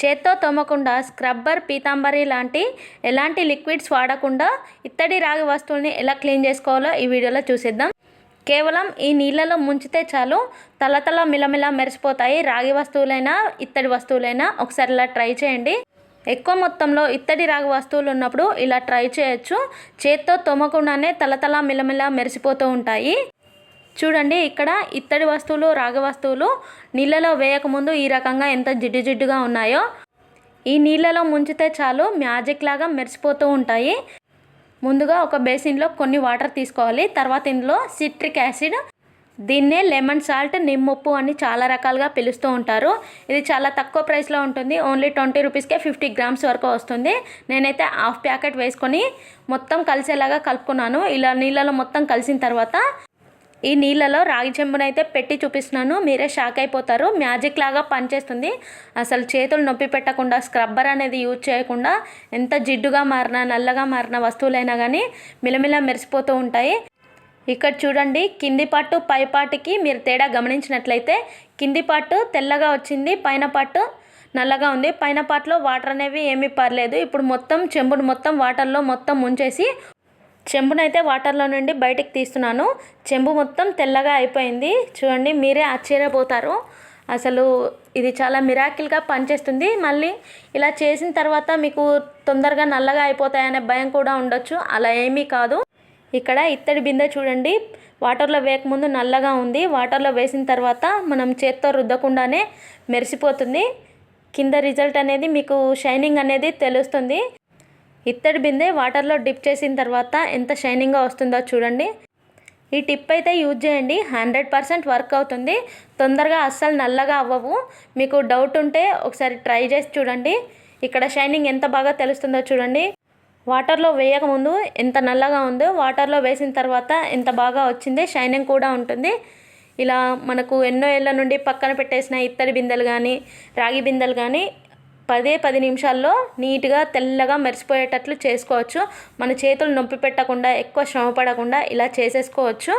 చేత్తో తోమకుండా స్క్రబ్బర్ పీతాంబరి లాంటి ఎలాంటి లిక్విడ్స్ వాడకుండా ఇత్తడి రాగి వస్తువుల్ని ఎలా క్లీన్ చేసుకోవాలో ఈ వీడియోలో చూసేద్దాం. కేవలం ఈ నీళ్ళలో ముంచితే చాలు తలతల మిలమిల మెరిసిపోతాయి. రాగి వస్తువులైనా ఇత్తడి వస్తువులైనా ఒకసారి ఇలా ట్రై చేయండి. ఎక్కువ మొత్తంలో ఇత్తడి రాగి వస్తువులు ఉన్నప్పుడు ఇలా ట్రై చేయొచ్చు. చేత్తో తోమకుండానే తలతల మిలమిల మెరిసిపోతూ ఉంటాయి. చూడండి ఇక్కడ ఇత్తడి వస్తువులు రాగి వస్తువులు నీళ్ళలో వేయకముందు ఈ రకంగా ఎంత జిడ్డు జిడ్డుగా ఉన్నాయో ఈ నీళ్ళలో ముంచితే చాలు మ్యాజిక్ లాగా మెరిసిపోతూ ఉంటాయి. ముందుగా ఒక బేసిన్లో కొన్ని వాటర్ తీసుకోవాలి. తర్వాత ఇందులో సిట్రిక్ యాసిడ్ దీన్నే లెమన్ సాల్ట్ నిమ్మప్పు అని చాలా రకాలుగా పిలుస్తూ ఉంటారు. ఇది చాలా తక్కువ ప్రైస్లో ఉంటుంది. ఓన్లీ ట్వంటీ రూపీస్కే ఫిఫ్టీ గ్రామ్స్ వరకు వస్తుంది. నేనైతే హాఫ్ ప్యాకెట్ వేసుకొని మొత్తం కలిసేలాగా కలుపుకున్నాను. ఇలా నీళ్ళలో మొత్తం కలిసిన తర్వాత ఈ నీళ్ళలో రాగి చెంబునైతే పెట్టి చూపిస్తున్నాను. మీరే షాక్ అయిపోతారు. మ్యాజిక్ లాగా పనిచేస్తుంది. అసలు చేతులు నొప్పి పెట్టకుండా స్క్రబ్బర్ అనేది యూజ్ చేయకుండా ఎంత జిడ్డుగా మారిన నల్లగా మారిన వస్తువులైనా కానీ మిలమిల మెరిసిపోతూ ఉంటాయి. ఇక్కడ చూడండి కింది పట్టు పై పాటుకి మీరు తేడా గమనించినట్లయితే కింది పట్టు తెల్లగా వచ్చింది పైన పట్టు నల్లగా ఉంది. పైన పాటలో వాటర్ అనేవి ఏమీ పర్లేదు. ఇప్పుడు మొత్తం చెంబును మొత్తం వాటర్లో మొత్తం ముంచేసి చెంబునైతే వాటర్లో నుండి బయటికి తీస్తున్నాను. చెంబు మొత్తం తెల్లగా అయిపోయింది. చూడండి మీరే ఆశ్చర్యపోతారు. అసలు ఇది చాలా మిరాకిల్గా పనిచేస్తుంది. మళ్ళీ ఇలా చేసిన తర్వాత మీకు తొందరగా నల్లగా అయిపోతాయనే భయం కూడా ఉండొచ్చు. అలా ఏమీ కాదు. ఇక్కడ ఇత్తడి బిందె చూడండి. వాటర్లో వేయకముందు నల్లగా ఉంది. వాటర్లో వేసిన తర్వాత మనం చేత్తో రుద్దకుండానే మెరిసిపోతుంది. కింద రిజల్ట్ అనేది మీకు షైనింగ్ అనేది తెలుస్తుంది. ఇత్తడి బిందె వాటర్లో డిప్ చేసిన తర్వాత ఎంత షైనింగ్గా వస్తుందో చూడండి. ఈ టిప్ అయితే యూజ్ చేయండి. హండ్రెడ్ పర్సెంట్ వర్క్ అవుతుంది. తొందరగా అస్సలు నల్లగా అవ్వవు. మీకు డౌట్ ఉంటే ఒకసారి ట్రై చేసి చూడండి. ఇక్కడ షైనింగ్ ఎంత బాగా తెలుస్తుందో చూడండి. వాటర్లో వేయకముందు ఎంత నల్లగా ఉందో వాటర్లో వేసిన తర్వాత ఎంత బాగా వచ్చింది షైనింగ్ కూడా ఉంటుంది. ఇలా మనకు ఎన్నో ఏళ్ళ నుండి పక్కన పెట్టేసిన ఇత్తడి బిందెలు కానీ రాగి బిందెలు కానీ పదే పది నిమిషాల్లో నీట్గా తెల్లగా మెరిసిపోయేటట్లు చేసుకోవచ్చు. మన చేతులు నొప్పి పెట్టకుండా ఎక్కువ శ్రమ పడకుండా ఇలా చేసేసుకోవచ్చు.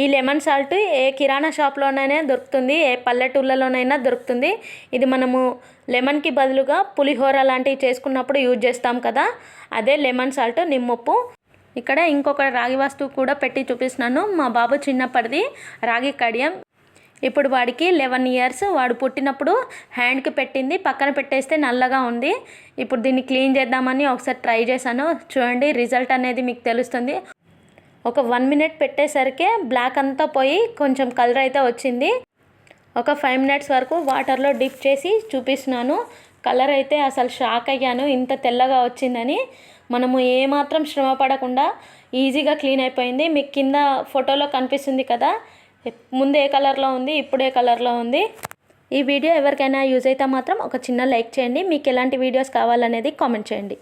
ఈ లెమన్ సాల్ట్ ఏ కిరాణా షాప్లోనైనా దొరుకుతుంది ఏ పల్లెటూళ్ళలోనైనా దొరుకుతుంది. ఇది మనము లెమన్కి బదులుగా పులిహోర లాంటివి చేసుకున్నప్పుడు యూజ్ చేస్తాం కదా. అదే లెమన్ సాల్ట్ నిమ్మప్పు ఇక్కడ ఇంకొక రాగి వస్తువు కూడా పెట్టి చూపిస్తున్నాను. మా బాబు చిన్నప్పటిది రాగి కడియం. ఇప్పుడు వాడికి లెవెన్ ఇయర్స్ వాడు పుట్టినప్పుడు హ్యాండ్కి పెట్టింది పక్కన పెట్టేస్తే నల్లగా ఉంది. ఇప్పుడు దీన్ని క్లీన్ చేద్దామని ఒకసారి ట్రై చేశాను. చూడండి రిజల్ట్ అనేది మీకు తెలుస్తుంది. ఒక వన్ మినిట్ పెట్టేసరికి బ్లాక్ అంతా పోయి కొంచెం కలర్ అయితే వచ్చింది. ఒక ఫైవ్ మినిట్స్ వరకు వాటర్లో డిప్ చేసి చూపిస్తున్నాను. కలర్ అయితే అసలు షాక్ అయ్యాను. ఇంత తెల్లగా వచ్చిందని. మనము ఏమాత్రం శ్రమ పడకుండా ఈజీగా క్లీన్ అయిపోయింది. మీకు కింద ఫోటోలో కనిపిస్తుంది కదా ముందు ఏ కలర్లో ఉంది ఇప్పుడు ఏ కలర్లో ఉంది. ఈ వీడియో ఎవరికైనా యూజ్ అయితే మాత్రం ఒక చిన్న లైక్ చేయండి. మీకు ఎలాంటి వీడియోస్ కావాలనేది కామెంట్ చేయండి.